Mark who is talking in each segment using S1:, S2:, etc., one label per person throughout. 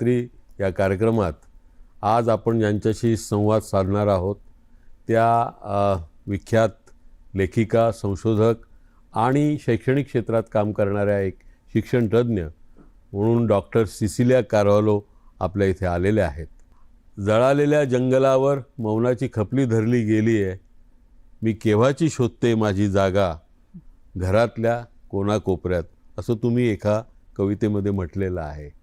S1: रात्री या कार्यक्रमात आज आपण ज्यांच्याशी संवाद साधणार आहोत त्या विख्यात लेखिका संशोधक आणि शैक्षणिक क्षेत्रात काम करणाऱ्या एक शिक्षणतज्ज्ञ म्हणून डॉक्टर सिसिलिया कारवालो आपल्या इथे आलेल्या आहेत. जळालेल्या जंगलावर मौनाची खपली धरली गेली आहे. मी केव्हाची शोधते माझी जागा घरातल्या कोणाकोपऱ्यात? असं तुम्ही एका कवितेमध्ये म्हटलेलं आहे.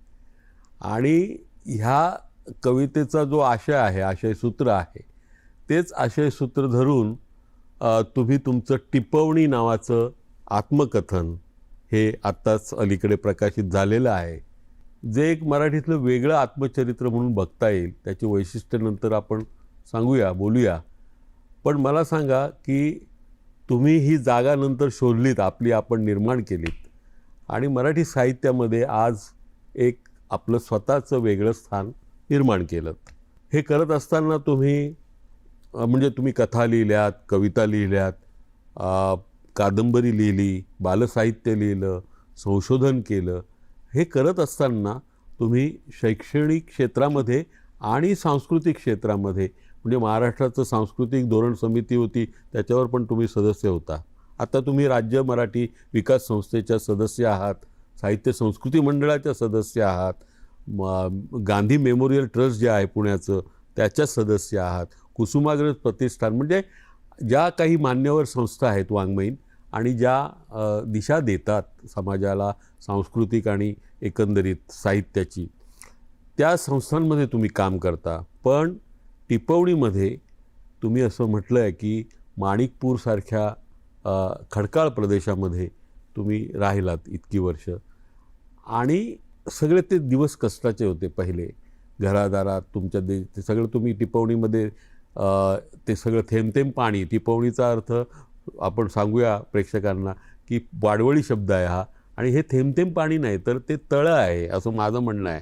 S1: आणि ह्या कवितेचा जो आशय आहे आशयसूत्र आहे तेच आशयसूत्र धरून तुम्ही तुमचं टिपवणी नावाचं आत्मकथन हे आत्ताच अलीकडे प्रकाशित झालेलं आहे. जे एक मराठीतलं वेगळं आत्मचरित्र म्हणून बघता येईल त्याची वैशिष्ट्य नंतर आपण सांगूया बोलूया. पण मला सांगा की तुम्ही ही जागा नंतर शोधलीत आपली आपण निर्माण केलीत. आणि मराठी साहित्यामध्ये आज एक आपलं स्वतःचं वेगळं स्थान निर्माण केलं. हे करत असताना तुम्ही म्हणजे तुम्ही कथा लिहिल्यात कविता लिहिल्यात कादंबरी लिहिली बालसाहित्य लिहिलं संशोधन केलं. हे करत असताना तुम्ही शैक्षणिक क्षेत्रामध्ये आणि सांस्कृतिक क्षेत्रामध्ये म्हणजे महाराष्ट्राचं सांस्कृतिक धोरण समिती होती त्याच्यावर पण तुम्ही सदस्य होता. आता तुम्ही राज्य मराठी विकास संस्थेच्या सदस्य आहात. साहित्य संस्कृती मंडळाच्या सदस्य आहात. म गांधी मेमोरियल ट्रस्ट जे आहे पुण्याचं त्याच्या सदस्य आहात. कुसुमाग्रज प्रतिष्ठान म्हणजे ज्या काही मान्यवर संस्था आहेत वाङ्मयीन आणि ज्या दिशा देतात समाजाला सांस्कृतिक आणि एकंदरीत साहित्याची त्या संस्थांमध्ये तुम्ही काम करता. पण टिपवणीमध्ये तुम्ही असं म्हटलं आहे की माणिकपूरसारख्या खडकाळ प्रदेशामध्ये तुम्ही राहिलात इतकी वर्ष. आणि सगळे ते दिवस कष्टाचे होते पहिले. घरादारात तुमच्या दे ते सगळं तुम्ही टिपवणीमध्ये ते सगळं थेंब थेंब पाणी टिपवणीचा अर्थ आपण सांगूया प्रेक्षकांना की वाडवळी शब्द आहे हा. आणि हे थेंब थेंब पाणी नाही तर ते तळं आहे असं माझं म्हणणं आहे.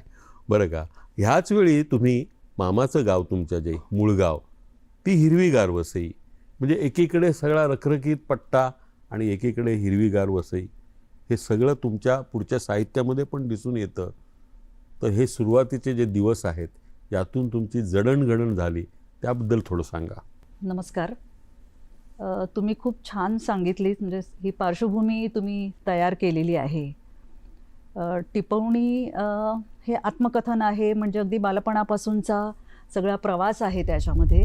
S1: बरं का? ह्याच वेळी तुम्ही मामाचं गाव तुमच्या जे मूळ गाव ती हिरवीगार वसई. म्हणजे एकीकडे सगळा रखरखीत पट्टा आणि एकीकडे हिरवीगार वसई हे सगळं तुमच्या पुढच्या साहित्यामध्ये पण दिसून येतं. तर हे सुरुवातीचे जे दिवस आहेत यातून तुमची जडणघडण झाली त्याबद्दल थोडं सांगा.
S2: नमस्कार. तुम्ही खूप छान सांगितलीत म्हणजे ही पार्श्वभूमी तुम्ही तयार केलेली आहे. टिपवणी हे आत्मकथन आहे म्हणजे अगदी बालपणापासूनचा सगळा प्रवास आहे त्याच्यामध्ये.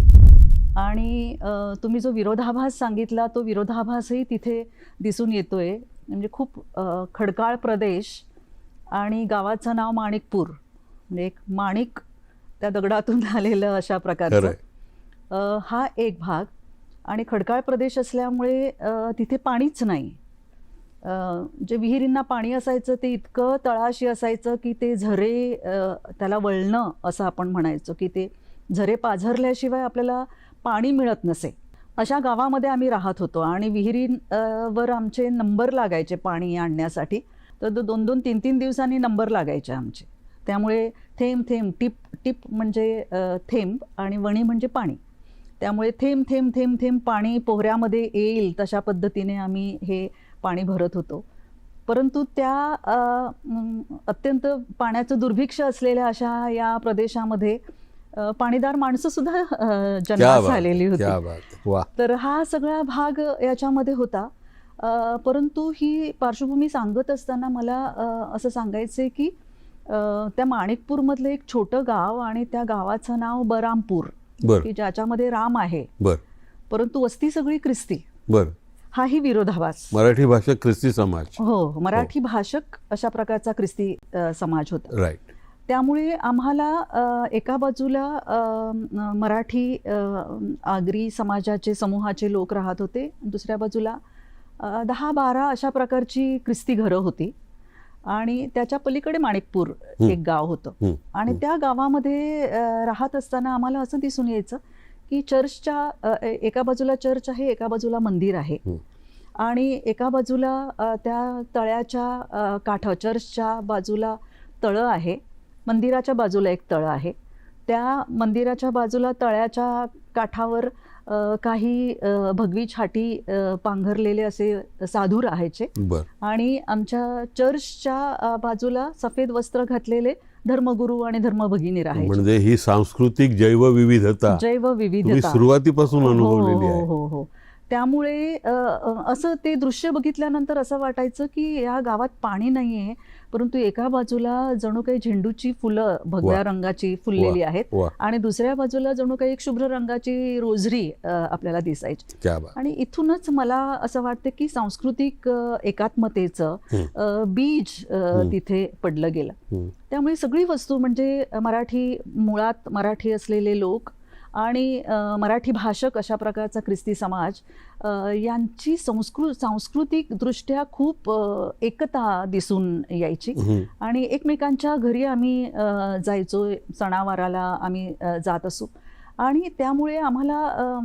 S2: आणि तुम्ही जो विरोधाभास सांगितला तो विरोधाभासही तिथे दिसून येतोय. म्हणजे खूप खडकाळ प्रदेश आणि गावाचं नाव माणिकपूर. म्हणजे एक माणिक त्या दगडातून आलेलं अशा प्रकारचं. हा एक भाग. आणि खडकाळ प्रदेश असल्यामुळे तिथे पाणीच नाही. जे विहिरींना पाणी असायचं ते इतकं तळाशी असायचं की ते झरे त्याला वळणं असं आपण म्हणायचो की ते झरे पाझरल्याशिवाय आपल्याला पाणी मिळत नसे. अशा गावामध्ये आम्ही राहत होतो आणि विहिरींवर आमचे नंबर लागायचे पाणी आणण्यासाठी. तर दोन दोन तीन तीन दिवसांनी नंबर लागायचे आमचे. त्यामुळे थेंब थेंब टिप टिप म्हणजे थेंब आणि वणी म्हणजे पाणी. त्यामुळे थेंब थेंब थेंब थेंब पाणी पोहऱ्यामध्ये येईल तशा पद्धतीने आम्ही हे पाणी भरत होतो. परंतु त्या अत्यंत पाण्याचं दुर्भिक्ष असलेल्या अशा या प्रदेशामध्ये पाणीदार माणसं सुद्धा
S1: बात
S2: आलेली होती. तर हा सगळा भाग याच्यामध्ये होता. परंतु ही पार्श्वभूमी सांगत असताना मला असं सांगायचं आहे की त्या माणिकपूरमधलं एक छोटं गाव आणि त्या गावाचं नाव बरामपूर
S1: बर.
S2: की ज्याच्यामध्ये राम आहे.
S1: बर.
S2: परंतु वस्ती सगळी ख्रिस्ती.
S1: बर.
S2: हाही विरोधाभास.
S1: मराठी भाषा ख्रिस्ती समाज.
S2: हो मराठी भाषक अशा प्रकारचा ख्रिस्ती समाज होता.
S1: राईट
S2: त्यामुळे आम्हाला एका बाजूला मराठी आगरी समाजाचे समूहाचे लोक राहत होते दुसऱ्या बाजूला दहा बारा अशा प्रकारची ख्रिस्ती घरं होती आणि त्याच्या पलीकडे माणिकपूर. एक गाव होतं आणि. त्या गावामध्ये राहत असताना आम्हाला असं दिसून यायचं की चर्चच्या एका बाजूला चर्च आहे एका बाजूला मंदिर आहे. आणि एका बाजूला त्या तळ्याच्या काठा चर्चच्या बाजूला तळं आहे मंदिराच्या बाजूला एक तळं आहे. त्या मंदिराच्या बाजूला तळ्याच्या काठावर काही भगवी छाटी पांघरलेले असे साधू राहायचे. आणि आमच्या चर्चच्या बाजूला सफेद वस्त्र घातलेले धर्मगुरू आणि धर्मभगिनी राहायचे.
S1: म्हणजे ही सांस्कृतिक जैवविविधता.
S2: जैव
S1: तुम्ही
S2: विविधता
S1: सुरुवातीपासून अनुभवलेली
S2: हो हो हो. त्यामुळे असं ते दृश्य बघितल्यानंतर असं वाटायचं की या गावात पाणी नाहीये परंतु एका बाजूला जणू काही झेंडूची फुलं भगव्या. रंगाची फुललेली. आहेत आणि दुसऱ्या बाजूला जणू काही एक शुभ्र रंगाची रोजरी आपल्याला दिसायची आणि इथूनच मला असं वाटतं की सांस्कृतिक एकात्मतेचं बीज. तिथे पडलं गेलं. त्यामुळे सगळी वस्तू म्हणजे मराठी मुळात मराठी असलेले लोक आणि मराठी भाषक अशा प्रकारचा ख्रिस्ती समाज यांची संस्कृ सांस्कृतिकदृष्ट्या खूप एकता दिसून यायची. आणि एकमेकांच्या घरी आम्ही जायचो सणावाराला आम्ही जात असू. आणि त्यामुळे आम्हाला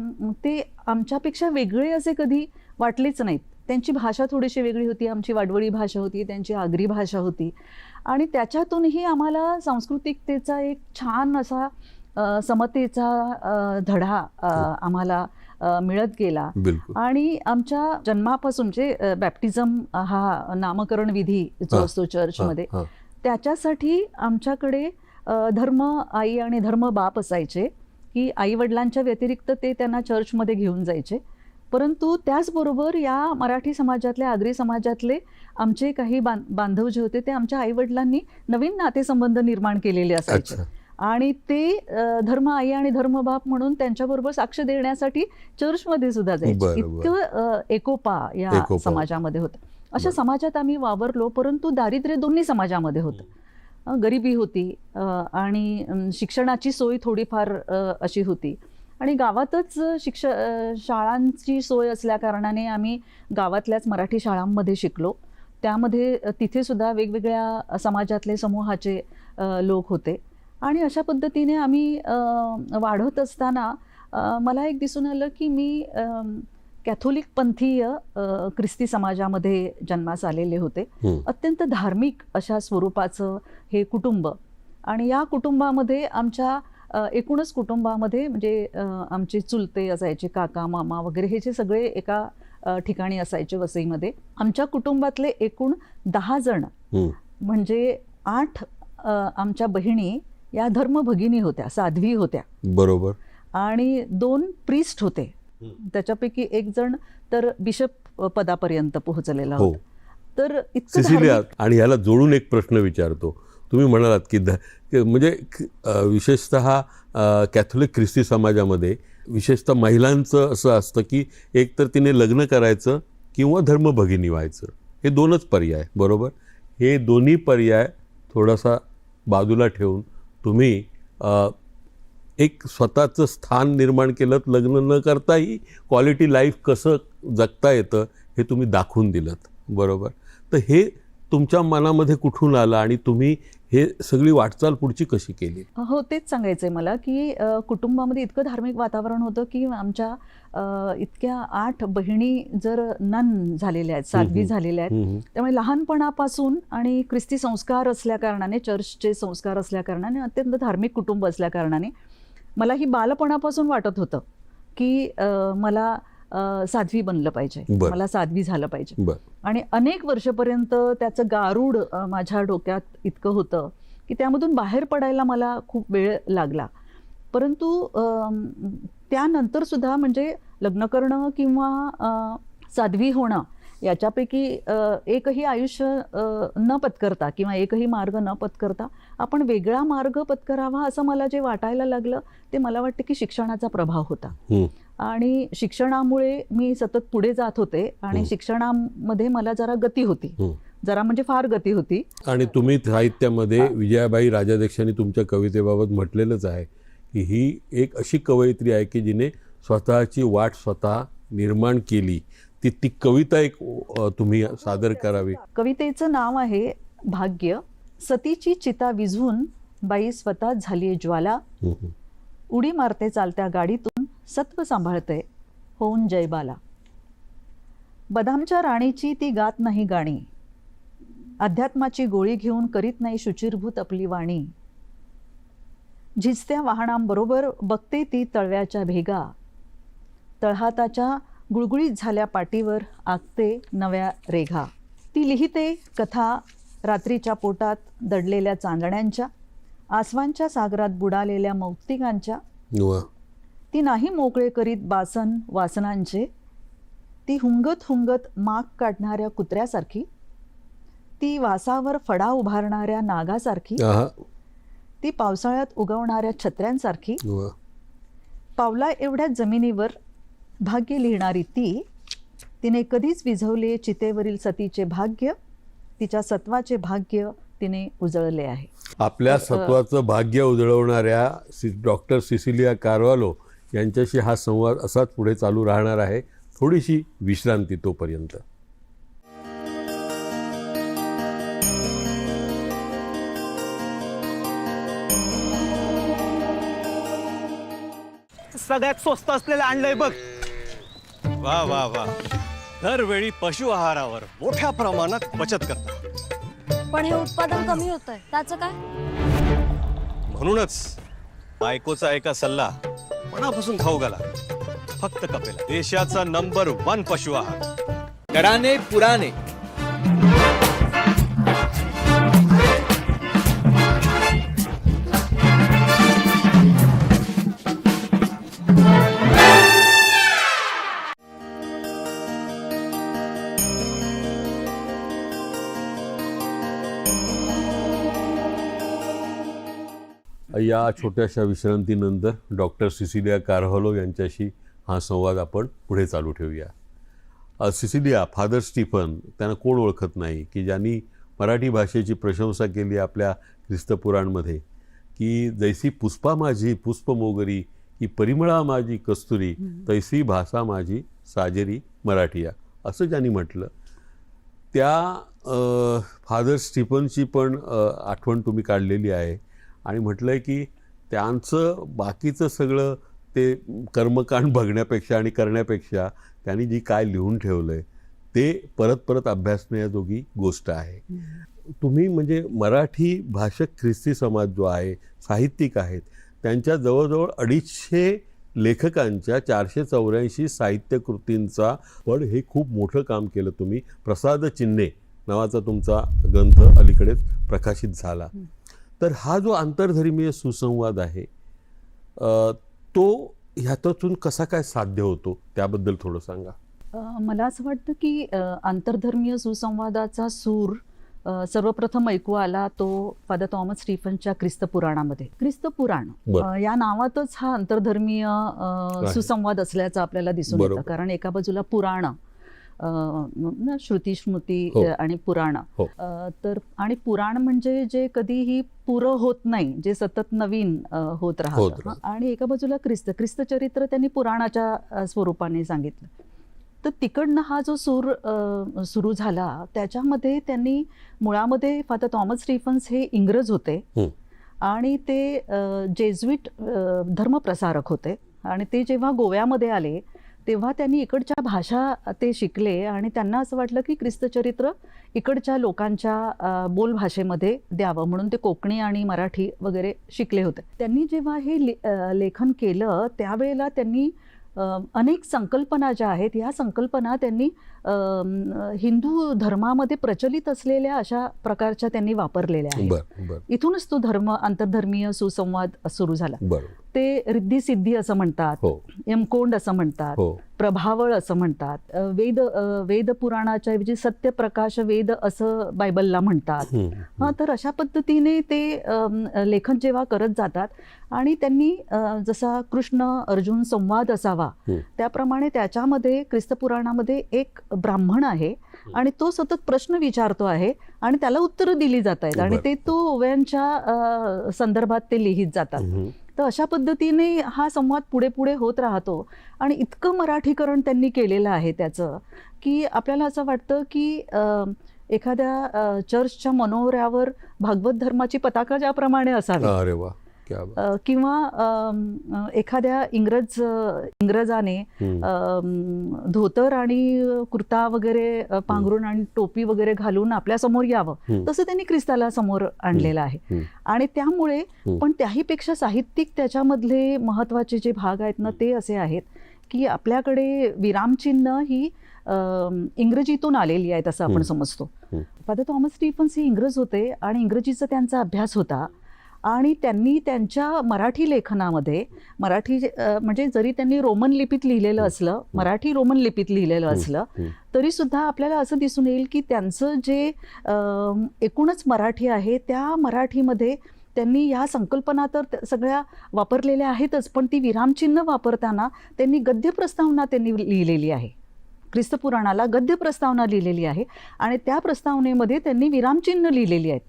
S2: ते आमच्यापेक्षा वेगळे असे कधी वाटलेच नाहीत. त्यांची भाषा थोडीशी वेगळी होती आमची वाडवळी भाषा होती त्यांची आगरी भाषा होती. आणि त्याच्यातूनही आम्हाला सांस्कृतिकतेचा एक छान असा समतेचा धडा अ, आम्हाला मिळत गेला. आणि आमच्या जन्मापासून जे बॅप्टिझम हा नामकरण विधी जो
S1: हा.
S2: असतो चर्चमध्ये
S1: हा, हा.
S2: त्याच्यासाठी आमच्याकडे धर्म आई आणि धर्म बाप असायचे की आई वडिलांच्या व्यतिरिक्त ते त्यांना चर्चमध्ये घेऊन जायचे. परंतु त्याचबरोबर या मराठी समाजातल्या आगरी समाजातले आमचे काही बांधव जे होते ते आमच्या आई वडिलांनी नवीन नातेसंबंध निर्माण केलेले असायचे. आणि ते धर्म आई आणि धर्म बाप म्हणून त्यांच्याबरोबर साक्ष देण्यासाठी चर्चमध्ये सुद्धा जायचे. इतकं एकोपा या. समाजामध्ये होतं. अशा. समाजात आम्ही वावरलो परंतु दारिद्र्य दोन्ही समाजामध्ये होतं. गरिबी होती आणि शिक्षणाची सोय थोडीफार अशी होती. आणि गावातच शिक्ष शाळांची सोय असल्या कारणाने आम्ही गावातल्याच मराठी शाळांमध्ये शिकलो. त्यामध्ये तिथे सुद्धा वेगवेगळ्या समाजातले समूहाचे लोक होते. आणि अशा पद्धतीने आम्ही अ, वाढत असताना मला एक दिसून आलं की मी कॅथोलिक पंथीय ख्रिस्ती समाजामध्ये जन्मास आलेले होते. अत्यंत धार्मिक अशा स्वरूपाचं हे कुटुंब आणि या कुटुंबामध्ये आमच्या एकूणच कुटुंबामध्ये म्हणजे आमचे चुलते असायचे काका मामा वगैरे हे जे सगळे एका ठिकाणी असायचे वसईमध्ये आमच्या कुटुंबातले एकूण दहा जण. म्हणजे आठ आमच्या बहिणी या धर्मभगिनी होत्या साध्वी होत्या.
S1: बरोबर.
S2: आणि दोन प्रिस्ट होते. त्याच्यापैकी एक जण तर बिशप पदापर्यंत पोहोचलेला
S1: हो.
S2: होता. तर इतकं
S1: आणि ह्याला जोडून एक प्रश्न विचारतो. तुम्ही म्हणालात की म्हणजे विशेषतः कॅथोलिक ख्रिस्ती समाजामध्ये विशेषतः महिलांचं असं असतं की एक तर तिने लग्न करायचं किंवा धर्मभगिनी व्हायचं. हे दोनच पर्याय बरोबर? हे दोन्ही पर्याय थोडासा बाजूला ठेवून तुम्ही एक स्वतःचं स्थान निर्माण केलं लग्न न करताही क्वालिटी लाईफ कसं जगता येतं हे तुम्ही दाखवून दिलं बरोबर? तर हे तुमच्या मनामध्ये कुठून आलं आणि तुम्ही हे सगळी वाटचाल पुढची कशी केली
S2: हो तेच सांगायचंय मला की कुटुंबामध्ये इतकं धार्मिक वातावरण होतं की आमच्या इतक्या आठ बहिणी जर नन झालेल्या आहेत साध्वी. झालेल्या आहेत. त्यामुळे लहानपणापासून आणि ख्रिस्ती संस्कार असल्या कारणाने चर्चचे संस्कार असल्या कारणाने अत्यंत धार्मिक कुटुंब असल्या कारणाने मला ही बालपणापासून वाटत होतं की मला साध्वी बनलं पाहिजे. मला साध्वी झालं पाहिजे. आणि अनेक वर्षपर्यंत त्याचं गारूड माझ्या डोक्यात इतकं होतं की त्यामधून बाहेर पडायला मला खूप वेळ लागला. परंतु त्यानंतर सुद्धा म्हणजे लग्न करणं किंवा साध्वी होणं याच्यापैकी एकही आयुष्य न पत्करता किंवा एकही मार्ग न पत्करता आपण वेगळा मार्ग पत्करावा असं मला जे वाटायला लागलं ते मला वाटतं की शिक्षणाचा प्रभाव होता. आणि शिक्षणामुळे मी सतत पुढे जात होते आणि. शिक्षणामध्ये मला जरा गती होती. जरा म्हणजे फार गती होती.
S1: आणि तुम्ही साहित्यामध्ये विजयाबाई राजाध्यक्षांनी तुमच्या कवितेबाबत म्हटलेलंच आहे की ही एक अशी कवयित्री आहे की जिने स्वतःची वाट स्वतः निर्माण केली. ती ती कविता एक तुम्ही सादर करावी.
S2: कवितेचं नाव आहे भाग्य. सतीची चिता विझून बाई स्वतः झाली ज्वाला. उडी मारते चालत्या गाडीतून सत्व सांभाळते. होऊन जयबाला बदामच्या राणीची ती गात नाही गाणी. अध्यात्माची गोळी घेऊन करीत नाही शुचिरभूत आपली वाणी. झिजत्या वाहनांबरोबर बघते ती तळव्याच्या भेगा. तळहाताच्या गुळगुळीत झाल्या पाटीवर आखते नव्या रेघा. ती लिहिते कथा रात्रीच्या पोटात दडलेल्या चांदण्यांच्या आसवांच्या सागरात बुडालेल्या मौक्तिकांच्या. ती नाही मोकळे करीत बासन वासनांचे. ती हुंगत हुंगत माग काढणाऱ्या कुत्र्यासारखी. ती वासावर फडा उभारणाऱ्या नागासारखी. ती पावसाळ्यात उगवणाऱ्या छत्र्यांसारखी. पावला एवढ्या जमिनीवर भाग्य लिहिणारी ती तिने कधीच विझवले चितेवरील सतीचे भाग्य तिच्या सत्वाचे भाग्य तिने उजळले आहे.
S1: आपल्या सत्वाचं भाग्य उजळवणाऱ्या डॉक्टर सिसिलिया कारवालो यांच्याशी हा संवाद असाच पुढे चालू राहणार आहे. थोडीशी विश्रांती तोपर्यंत.
S3: सगळ्यात स्वस्त असलेलं आणलंय बघ. वा वा वा. दरवेळी पशु आहारावर मोठ्या प्रमाणात बचत करता
S4: पण हे उत्पादन कमी होत आहे त्याचं काय?
S3: म्हणूनच बायकोचा एका सल्ला मनापासून खाऊ घाला. फक्त कपेला. देशाचा नंबर वन पशु आहार.
S5: गडाने पुराने.
S1: या छोट्याशा विश्रांतीनंतर डॉक्टर सिसिलिया कारव्हालो यांच्याशी हा संवाद आपण पुढे चालू ठेवूया. सिसिलिया फादर स्टीफन त्यांना कोण ओळखत नाही की ज्यांनी मराठी भाषेची प्रशंसा केली आपल्या ख्रिस्तपुराणमध्ये की जैसी पुष्पा माझी पुष्प मोगरी की परिमळा माझी कस्तुरी तैसी भाषा माझी साजेरी मराठीया असं ज्यांनी म्हटलं. त्या फादर स्टीफनची पण आठवण तुम्ही काढलेली आहे. आणि म्हटलं आहे की त्यांचं बाकीचं सगळं ते कर्मकांड बघण्यापेक्षा आणि करण्यापेक्षा त्यांनी जी काय लिहून ठेवलं आहे ते परत परत अभ्यासण्याजोगी गोष्ट आहे. तुम्ही म्हणजे मराठी भाषक ख्रिस्ती समाज जो आहे साहित्यिक आहेत त्यांच्या जवळजवळ अडीचशे लेखकांच्या चारशे चौऱ्याऐंशी साहित्यकृतींचा पण हे खूप मोठं काम केलं तुम्ही. प्रसाद चिन्हे नावाचा तुमचा ग्रंथ अलीकडेच प्रकाशित झाला. तर हा जो आंतरधर्मीय सुसंवाद आहे तो ह्याच्यातून कसा काय साध्य होतो? त्याबद्दल थोडं सांगा.
S2: मला असं वाटतं की आंतरधर्मीय सुसंवादाचा सूर सर्वप्रथम ऐकू आला तो फादर थॉमस स्टीफनच्या ख्रिस्त पुराणामध्ये. ख्रिस्त पुराण या नावातच हा आंतरधर्मीय. सुसंवाद असल्याचं आपल्याला दिसून येतं. कारण एका बाजूला पुराण न, श्रुती स्मृती
S1: हो.
S2: आणि पुराण
S1: हो.
S2: तर आणि पुराण म्हणजे जे कधीही पुरं होत नाही जे सतत नवीन होत
S1: होत
S2: राहतं. आणि एका बाजूला ख्रिस्त ख्रिस्त चरित्र त्यांनी पुराणाच्या स्वरूपाने सांगितलं तर तिकडनं हा जो सूर सुरू झाला त्याच्यामध्ये त्यांनी मुळामध्ये फादर थॉमस स्टीफन्स हे इंग्रज होते. आणि ते अ, धर्मप्रसारक होते आणि ते जेव्हा गोव्यामध्ये आले तेव्हा त्यांनी इकडच्या भाषा ते शिकले आणि त्यांना असं वाटलं की ख्रिस्तचरित्र इकडच्या लोकांच्या बोलभाषेमध्ये द्यावं म्हणून ते कोकणी आणि मराठी वगैरे शिकले होते. त्यांनी जेव्हा हे ले- लेखन केलं त्यावेळेला त्यांनी अनेक संकल्पना ज्या आहेत या संकल्पना त्यांनी हिंदू धर्मामध्ये प्रचलित असलेल्या अशा प्रकारच्या त्यांनी वापरलेल्या आहेत. इथूनच तो धर्म आंतरधर्मीय सुसंवाद सुरू झाला. ते रिद्धी सिद्धी असं म्हणतात
S1: हो.
S2: यमकोंड असं म्हणतात
S1: हो.
S2: प्रभावळ असं म्हणतात वेद वेद पुराणाच्या ऐवजी सत्यप्रकाश वेद असं बायबलला म्हणतात.
S1: हं,
S2: तर अशा पद्धतीने ते लेखन जेव्हा करत जातात आणि त्यांनी जसा कृष्ण अर्जुन संवाद असावा.
S1: त्याप्रमाणे
S2: त्याच्यामध्ये ख्रिस्त पुराणामध्ये एक ब्राह्मण आहे आणि तो सतत प्रश्न विचारतो आहे आणि त्याला उत्तरं दिली जात आहेत आणि. ते तो ओव्यांच्या संदर्भात ते लिहित जातात. तर अशा पद्धतीने हा संवाद पुढे पुढे होत राहतो. आणि इतकं मराठीकरण त्यांनी केलेलं आहे त्याचं की आपल्याला असं वाटतं की एखाद्या चर्चच्या मनोऱ्यावर भागवत धर्माची पताका ज्याप्रमाणे असावी.
S1: अरे वा.
S2: किंवा एखाद्या इंग्रज इंग्रजाने धोतर आणि कुर्ता वगैरे पांघरून आणि टोपी वगैरे घालून आपल्यासमोर यावं. तसं त्यांनी ख्रिस्ताला समोर आणलेलं आहे. आणि त्यामुळे. पण त्याहीपेक्षा साहित्यिक त्याच्यामधले महत्त्वाचे जे भाग आहेत ना ते असे आहेत की आपल्याकडे विरामचिन्ह ही इंग्रजीतून आलेली आहेत असं. आपण समजतो. फादर थॉमस स्टीफन्स हे इंग्रज होते आणि इंग्रजीचा त्यांचा अभ्यास होता आणि त्यांनी त्यांच्या मराठी लेखनामध्ये मराठी म्हणजे जरी त्यांनी रोमन लिपीत लिहिलेलं असलं मराठी रोमन लिपीत लिहिलेलं असलं. तरी सुद्धा आपल्याला असं दिसून येईल की त्यांचं जे एकूणच मराठी आहे त्या मराठीमध्ये त्यांनी या संकल्पना तर सगळ्या वापरलेल्या आहेतच पण ती विरामचिन्ह वापरताना त्यांनी गद्य प्रस्तावना त्यांनी लिहिलेली आहे. ख्रिस्तपुराणाला गद्य प्रस्तावना लिहिलेली आहे आणि त्या प्रस्तावनेमध्ये त्यांनी विरामचिन्ह लिहिलेली आहेत.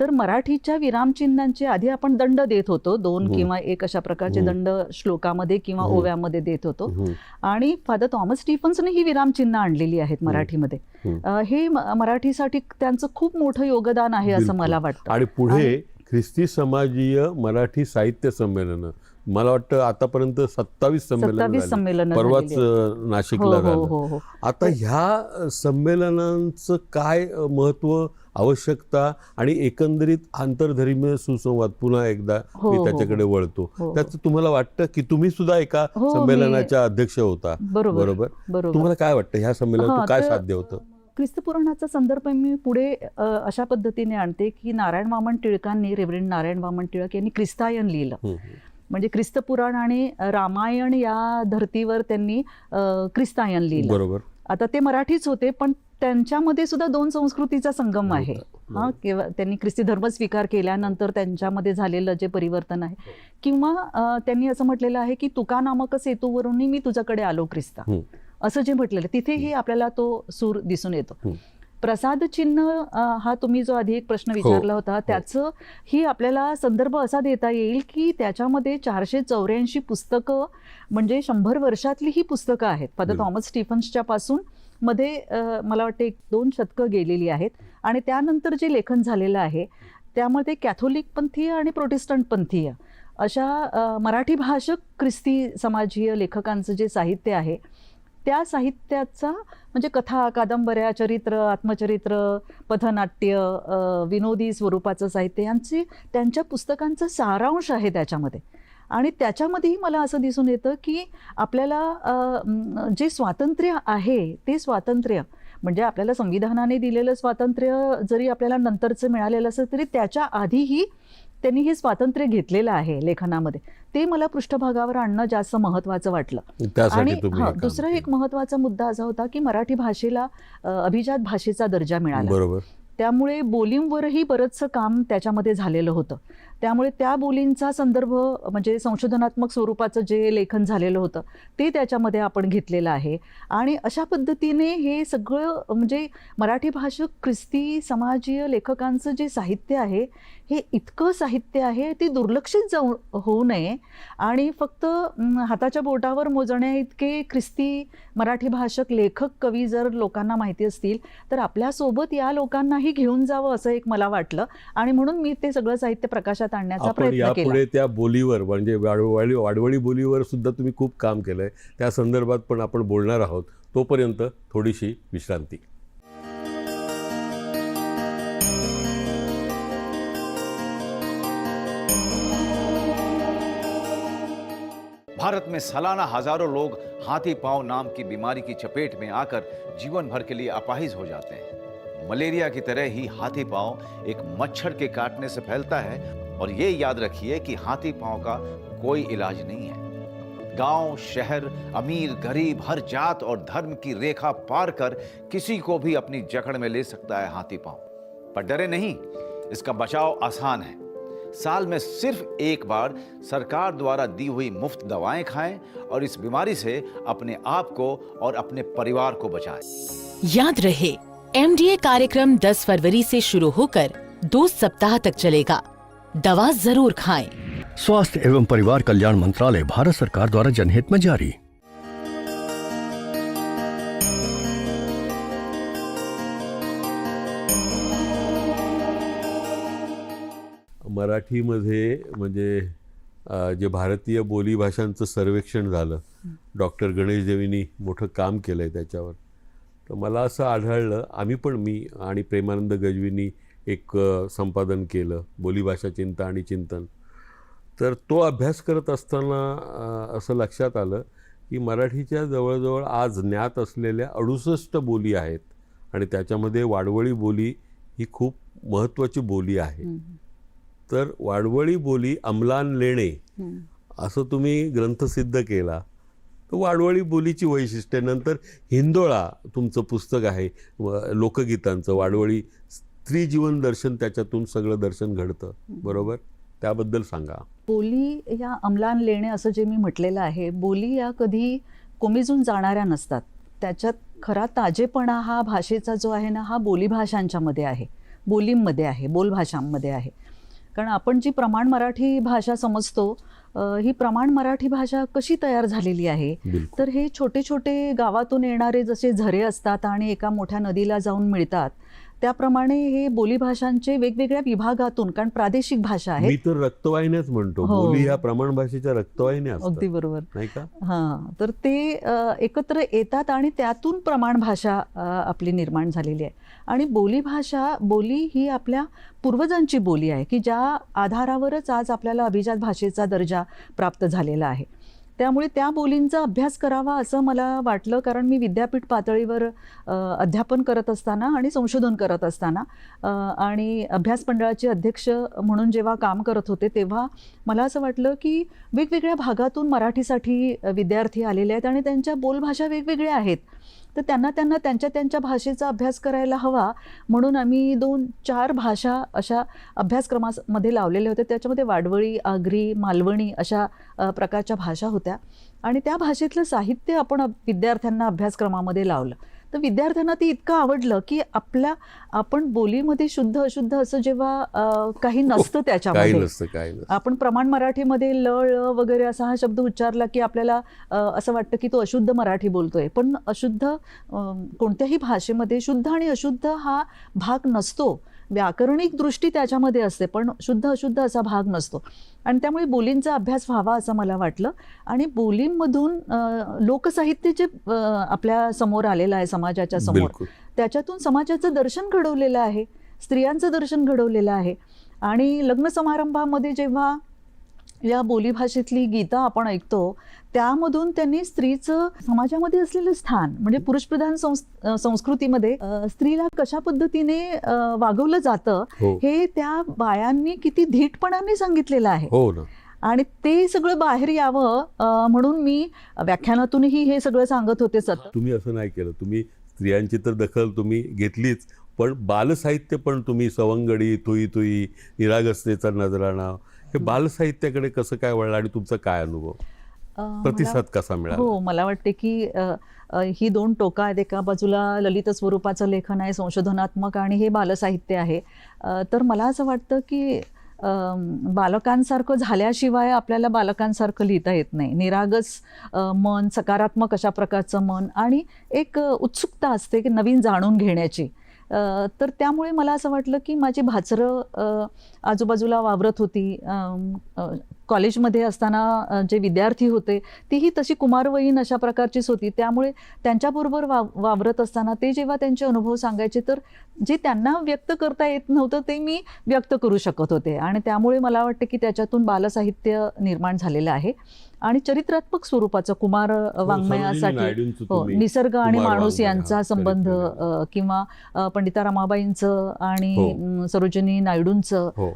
S2: तर मराठीच्या विरामचिन्हांचे आधी आपण दंड देत होतो. दोन
S1: हम्म.
S2: किंवा एक अशा प्रकारचे
S1: हम्म.
S2: दंड श्लोकामध्ये किंवा
S1: हम्म.
S2: ओव्यामध्ये देत होतो. आणि फादर थॉमस स्टीफन्सने ही विरामचिन्ह आणलेली आहेत मराठीमध्ये. हे. मराठीसाठी त्यांचं खूप मोठं योगदान आहे असं. मला वाटतं.
S1: आणि पुढे ख्रिस्ती समाजीय मराठी साहित्य संमेलन. मला वाटतं आतापर्यंत सत्तावीस संमेलन
S2: सत्तावीस संमेलन
S1: परवाच नाशिकला
S2: हो हो हो
S1: आता ह्या संमेलनांचं काय अ, महत्त्व आवश्यकता आणि एकंदरीत आंतरधर्मीय सुसंवाद पुन्हा एकदा
S2: हो,
S1: मी
S2: हो,
S1: त्याच्याकडे वळतो.
S2: हो.
S1: त्याचं तुम्हाला वाटतं की तुम्ही सुद्धा एका संमेलनाच्या अध्यक्ष होता.
S2: बरोबर
S1: तुम्हाला काय वाटतं? ह्या संमेलनातून
S2: हा,
S1: काय साध्य होतं?
S2: ख्रिस्त पुराणाचा संदर्भ मी पुढे अशा पद्धतीने आणते की नारायण वामन टिळकांनी रेव्हरेंड नारायण वामन टिळक यांनी क्रिस्तायन लिहिलं. म्हणजे ख्रिस्त पुराण आणि रामायण या धर्तीवर त्यांनी अ, क्रिस्तायन लिहिलं.
S1: बरोबर.
S2: आता ते मराठीच होते पण त्यांच्यामध्ये सुद्धा दोन संस्कृतीचा संगम आहे.
S1: होता.
S2: हा किंवा त्यांनी ख्रिस्ती धर्म स्वीकार केल्यानंतर त्यांच्यामध्ये झालेलं जे परिवर्तन आहे. किंवा अ, त्यांनी असं म्हटलेलं आहे की तुका नामक सेतूवरून मी तुझ्याकडे आलो ख्रिस्ता.
S1: हम्म.
S2: असं जे म्हटलेलं तिथेही आपल्याला तो सूर दिसून येतो. प्रसाद चिन्ह हा तुम्ही जो आधी एक प्रश्न विचारला होता त्याचं ही आपल्याला संदर्भ असा देता येईल की त्याच्यामध्ये चारशे चौऱ्याऐंशी पुस्तकं म्हणजे शंभर वर्षातली ही पुस्तकं आहेत. फादर. थॉमस स्टीफन्सच्या पासून मध्ये मला वाटते एक दोन शतकं गेलेली आहेत. आणि त्यानंतर जे लेखन झालेलं आहे त्यामध्ये कॅथोलिक पंथीय आणि प्रोटेस्टंट पंथीय अशा मराठी भाषक ख्रिस्ती समाजीय लेखकांचं जे साहित्य आहे त्या साहित्याचा म्हणजे कथा कादंबऱ्या चरित्र आत्मचरित्र पथनाट्य विनोदी स्वरूपाचं साहित्य यांचे त्यांच्या पुस्तकांचा सारांश आहे त्याच्यामध्ये. आणि त्याच्यामध्येही मला असं दिसून येतं की आपल्याला जे स्वातंत्र्य आहे ते स्वातंत्र्य म्हणजे आपल्याला संविधानाने दिलेलं स्वातंत्र्य जरी आपल्याला नंतरचं मिळालेलं असेल तरी त्याच्या आधीही त्यांनी हे स्वातंत्र्य घेतलेलं आहे लेखनामध्ये. ते मला पृष्ठभागावर आणणं जास्त महत्त्वाचं वाटलं. आणि दुसरा. एक महत्त्वाचा मुद्दा असा होता की मराठी भाषेला अभिजात भाषेचा दर्जा मिळाला.
S1: बरोबर.
S2: त्यामुळे बोलींवरही बरंचसं काम त्याच्यामध्ये झालेलं होतं. त्यामुळे त्या बोलींचा संदर्भ म्हणजे संशोधनात्मक स्वरूपाचं जे लेखन झालेलं होतं ते त्याच्यामध्ये आपण घेतलेलं आहे. आणि अशा पद्धतीने हे सगळं म्हणजे मराठी भाषक ख्रिस्ती समाजीय लेखकांचं जे साहित्य आहे हे इतकं साहित्य आहे ते दुर्लक्षित जाऊ होऊ नये. आणि फक्त हाताच्या बोटावर मोजण्या इतके ख्रिस्ती मराठी भाषक लेखक कवी जर लोकांना माहिती असतील तर आपल्यासोबत या लोकांनाही घेऊन जावं असं एक मला वाटलं. आणि म्हणून मी ते सगळं साहित्य प्रकाशात आणण्याचा
S1: आपण
S2: प्रयत्न केला.
S1: यापुढे त्या बोलीवर म्हणजे वाडवळी वाडवळी बोलीवर सुद्धा तुम्ही खूप काम केलंय. त्या संदर्भात पण आपण बोलणार आहोत. तोपर्यंत थोडीशी विश्रांती.
S5: भारत में सालाना हजारों लोग हाथी पांव नाम की बीमारी की चपेट में आकर जीवन भर के लिए अपाहिज हो जाते हैं। मलेरिया की तरह ही हाथी पांव एक मच्छर के काटने से फैलता है और ये याद रखिए कि हाथी पाँव का कोई इलाज नहीं है। गाँव, शहर, अमीर, गरीब, हर जात और धर्म की रेखा पार कर किसी को भी अपनी जकड़ में ले सकता है हाथी पाँव। पर डरे नहीं, इसका बचाव आसान है। साल में सिर्फ़ एक बार सरकार द्वारा दी हुई मुफ़्त दवाएँ खाएँ और इस बीमारी से अपने आप को और अपने परिवार को बचाएँ।
S6: याद रहे एमडीए कार्यक्रम 10 फरवरी से शुरू होकर दो सप्ताह तक चलेगा। दवा जरूर खाएं।
S7: स्वास्थ्य एवं परिवार कल्याण मंत्रालय भारत सरकार द्वारा जनहित में जारी
S1: मराठीमध्ये म्हणजे जे भारतीय बोलीभाषांचं सर्वेक्षण झालं डॉक्टर गणेश देवींनी मोठं काम केलं आहे त्याच्यावर तर मला असं आढळलं आम्ही पण मी आणि प्रेमानंद गजवींनी एक संपादन केलं बोलीभाषा चिंता आणि चिंतन. तर तो अभ्यास करत असताना असं लक्षात आलं की मराठीच्या जवळजवळ आज ज्ञात असलेल्या अडुसष्ट बोली आहेत आणि त्याच्यामध्ये वाडवळी बोली ही खूप महत्त्वाची बोली आहे. तर वाडवळी बोली अंमलान लेणे. असं तुम्ही ग्रंथसिद्ध केला तर वाडवळी बोलीची वैशिष्ट्ये नंतर हिंदोळा तुमचं पुस्तक आहे लोकगीतांचं वाडवळी स्त्री जीवन दर्शन त्याच्यातून सगळं दर्शन घडतं बरोबर? त्याबद्दल सांगा.
S2: बोली या अंमलान लेणे असं जे मी म्हटलेलं आहे बोली या कधी कोमेजून जाणाऱ्या नसतात. त्याच्यात खरा ताजेपणा हा भाषेचा जो आहे ना हा बोलीभाषांच्यामध्ये आहे. बोलींमध्ये आहे बोलभाषांमध्ये आहे. कारण आपण जी प्रमाण मराठी भाषा समजतो ही प्रमाण मराठी भाषा कशी तयार झालेली आहे? तर हे छोटे छोटे गावातून येणारे जसे झरे असतात आणि एका मोठ्या नदीला जाऊन मिळतात त्याप्रमाणे हे बोलीभाषांचे वेगवेगळ्या विभागातून कारण प्रादेशिक भाषा
S1: मी
S2: आहेत
S1: तर रक्तवाहिन्याच म्हणतो.
S2: हो.
S1: बोली ह्या प्रमाण भाषेच्या रक्तवाहिन्या
S2: अगदी बरोबर.
S1: नाही का?
S2: हां. तर ते एकत्र येतात आणि त्यातून प्रमाण भाषा आपली निर्माण झालेली आहे. आणि बोलीभाषा बोली ही आपल्या पूर्वजांची बोली आहे की ज्या आधारावरच आज आपल्याला अभिजात भाषेचा दर्जा प्राप्त झालेला आहे. त्यामुळे त्या बोलींचा अभ्यास करावा असं मला वाटलं कारण मी विद्यापीठ पातळीवर अध्यापन करत असताना आणि संशोधन करत असताना आणि अभ्यास मंडळाचे अध्यक्ष म्हणून जेव्हा काम करत होते तेव्हा मला असं वाटलं की वेगवेगळ्या भागातून मराठीसाठी विद्यार्थी आलेले आहेत आणि त्यांच्या बोलभाषा वेगवेगळ्या आहेत. तर त्यांना त्यांना त्यांच्या त्यांच्या भाषेचा अभ्यास करायला हवा. म्हणून आम्ही दोन चार भाषा अशा अभ्यासक्रमामध्ये लावलेल्या होत्या त्याच्यामध्ये वाडवळी आगरी मालवणी अशा प्रकारच्या भाषा होत्या. आणि त्या भाषेतलं साहित्य आपण विद्यार्थ्यांना अभ्यासक्रमामध्ये लावलं. तर विद्यार्थ्यांना ते इतकं आवडलं की आपल्या आपण बोलीमध्ये शुद्ध अशुद्ध असं जेव्हा अ, काही नसतं त्याच्यामध्ये. आपण प्रमाण मराठीमध्ये ल वगैरे असा हा शब्द उच्चारला की आपल्याला असं वाटतं की तो अशुद्ध मराठी बोलतोय. पण अशुद्ध कोणत्याही भाषेमध्ये शुद्ध आणि अशुद्ध हा भाग नसतो. व्याकरणिक दृष्टी त्याच्यामध्ये असते पण शुद्ध अशुद्ध असा भाग नसतो. आणि त्यामुळे बोलींचा अभ्यास व्हावा असं मला वाटलं. आणि बोलींमधून लोकसाहित्य जे आपल्यासमोर आलेलं आहे समाजाच्या समोर. त्याच्यातून समाजाचं दर्शन घडवलेलं आहे स्त्रियांचं दर्शन घडवलेलं आहे. आणि लग्न समारंभामध्ये जेव्हा या बोलीभाषेतली गीतं आपण ऐकतो त्यामधून त्यांनी स्त्रीचं समाजामध्ये असलेलं स्थान म्हणजे पुरुषप्रधान संस्कृतीमध्ये स्त्रीला कशा पद्धतीने वागवलं जातं
S1: हो.
S2: हे त्या बायांनी किती धीटपणाने सांगितलेलं आहे.
S1: हो
S2: आणि ते सगळं बाहेर यावं म्हणून मी व्याख्यानातूनही हे सगळं सांगत होते सतत
S1: तुम्ही असं नाही केलं. तुम्ही स्त्रियांची तर दखल तुम्ही घेतलीच पण बालसाहित्य पण तुम्ही सवंगडी तुई तुई निरागसतेचा नजराणा हे बालसाहित्याकडे कसं काय वळलं आणि तुमचा काय अनुभव? प्रतिसाद कसा मिळाला?
S2: हो मला वाटते की ही दोन टोका आहेत. एका बाजूला ललित स्वरूपाचं लेखन आहे संशोधनात्मक आणि हे बालसाहित्य आहे. तर मला असं वाटतं की बालकांसारखं झाल्याशिवाय आपल्याला बालकांसारखं लिहिता येत नाही. निरागस मन सकारात्मक अशा प्रकारचं मन आणि एक उत्सुकता असते की नवीन जाणून घेण्याची. तर त्यामुळे मला असं वाटलं की माझी भाचरं आजूबाजूला वावरत होती. कॉलेजमध्ये असताना जे विद्यार्थी होते तीही तशी कुमारवयीन अशा प्रकारचीच होती. त्यामुळे त्यांच्याबरोबर वाव वावरत असताना ते जेव्हा त्यांचे अनुभव सांगायचे तर जे त्यांना व्यक्त करता येत नव्हतं ते मी व्यक्त करू शकत होते. आणि त्यामुळे मला वाटतं की त्याच्यातून बालसाहित्य निर्माण झालेलं आहे. आणि चरित्रात्मक स्वरूपाचं कुमार
S1: सरोजिनी
S2: वाङ्मयासाठी हो निसर्ग आणि
S1: कुमार
S2: माणूस यांचा
S1: हा,
S2: संबंध किंवा पंडिता रमाबाईंचं आणि
S1: हो.
S2: सरोजिनी नायडूंचं
S1: हो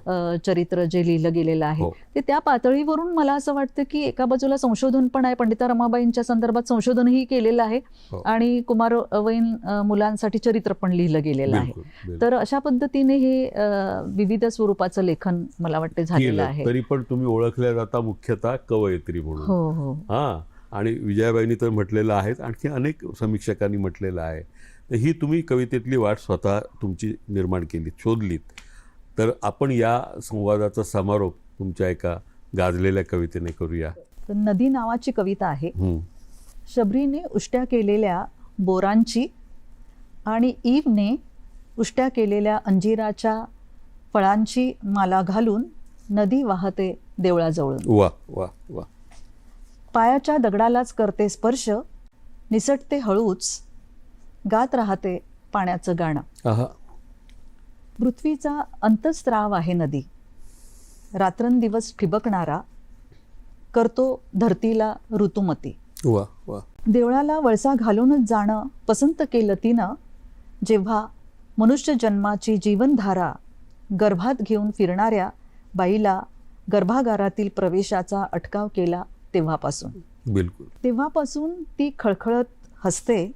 S2: चरित्र जे लिहिलं गेलेलं आहे
S1: हो.
S2: ते त्या पातळीवरून मला असं वाटतं की एका बाजूला संशोधन पण आहे पंडिता रमाबाईंच्या संदर्भात संशोधनही केलेलं आहे
S1: हो.
S2: आणि कुमारवयीन अ, मुलांसाठी चरित्र पण लिहिलं गेलेलं आहे. तर अशा पद्धतीने हे विविध स्वरूपाचं लेखन मला वाटतं झालेलं. आहे
S1: तरी पण तुम्ही ओळखल्या जाता मुख्यतः कवयित्री म्हणून
S2: हो हो.
S1: हा आणि विजयाबाईंनी तर म्हटलेलं आहेच आणखी अनेक समीक्षकांनी म्हटलेलं आहे. तर ही तुम्ही कवितेतली वाट स्वतः तुमची निर्माण केली शोधलीत. तर आपण या संवादाचा समारोप तुमच्या एका गाजलेल्या कवितेने करूया.
S2: तर नदी नावाची कविता आहे. शबरीने उष्ट्या केलेल्या बोरांची आणि ईवने उष्ट्या केलेल्या अंजिराच्या फळांची माला घालून नदी वाहते देवळाजवळून.
S1: वा वा वा.
S2: पायाच्या दगडालाच करते स्पर्श निसटते हळूच गात राहते पाण्याचं गाणं. पृथ्वीचा अंतस्त्राव आहे नदी. रात्रंदिवस ठिबकणारा करतो धरतीला ऋतुमती. देवळाला वळसा घालूनच जाणं पसंत केलं तिनं जेव्हा मनुष्य जन्माची जीवनधारा गर्भात घेऊन फिरणाऱ्या बाईला गर्भागारातील प्रवेशाचा अटकाव केला. तेव्हापासून
S1: बिलकुल
S2: तेव्हापासून ती खळखळत हसते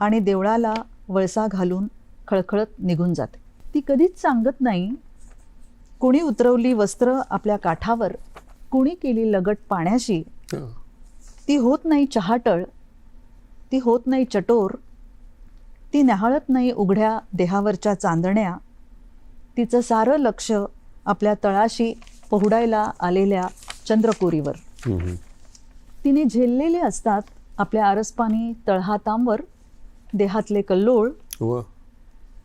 S2: आणि देवळाला वळसा घालून खळखळत निघून जाते ती कधीच सांगत नाही कुणी उतरवली वस्त्र आपल्या काठावर कुणी केली लगट पाण्याशी. ती होत नाही चहाटळ ती होत नाही चटोर ती न्याहाळत नाही उघड्या देहावरच्या चांदण्या तिचं सारं लक्ष आपल्या तळाशी पोहुडायला आलेल्या चंद्रकोरीवर. तिने झेललेले असतात आपल्या आरसपानी तळहातांवर देहातले कल्लोळ.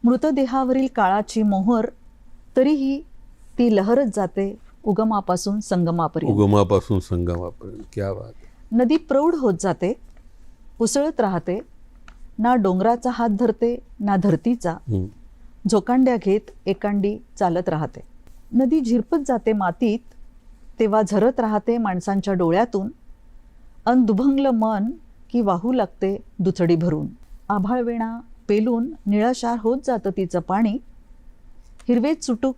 S2: मृतदेहावरील काळाची मोहर तरीही ती लहरत जाते उगमापासून संगमापर्यंत.
S1: उगमापासून संगमापर्यंत. क्या बात आहे.
S2: नदी प्रौढ होत जाते उसळत राहते ना डोंगराचा हात धरते ना धरतीचा. झोकांड्या घेत एकांडी चालत राहते. नदी झिरपत जाते मातीत तेव्हा झरत राहते माणसांच्या डोळ्यातून. अन दुभंगलं मन की वाहू लागते दुथडी भरून. आभाळवेणा पेलून निळाशार होत जातं तिचं पाणी. हिरवे चुटूक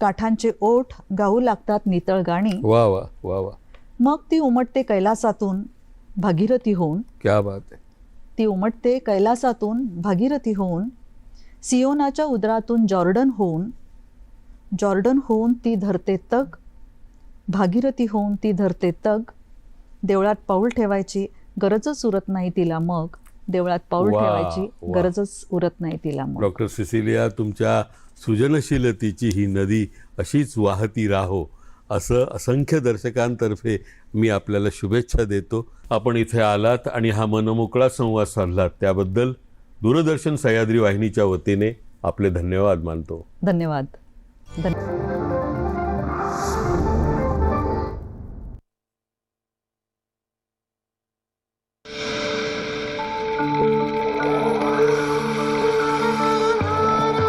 S2: काठांचे ओठ गाऊ लागतात नितळ गाणी.
S1: वा वा वा वा.
S2: मग ती उमटते कैलासातून भागीरथी होऊन.
S1: क्या बात आहे.
S2: ती उमटते कैलासातून भागीरथी होऊन. सियोनाच्या उदरातून जॉर्डन होऊन. जॉर्डन होऊन ती धरते तग भागीरथी होऊन ती धरते तग. देवळात पाऊल ठेवायची गरजच उरत नाही तिला मग. देवळात पाऊल ठेवायची. गरजच उरत नाही तिला मग.
S1: डॉक्टर सिसिलिया तुमच्या सृजनशीलतेची ही नदी अशीच वाहती राहो. असं असंख्य दर्शकांतर्फे मी आपल्याला शुभेच्छा देतो. आपण इथे आलात आणि हा मनमोकळा संवाद साधलात. त्याबद्दल दूरदर्शन सह्याद्री वाहिनीच्या वतीने आपले धन्यवाद मानतो.
S2: धन्यवाद. धन्यवाद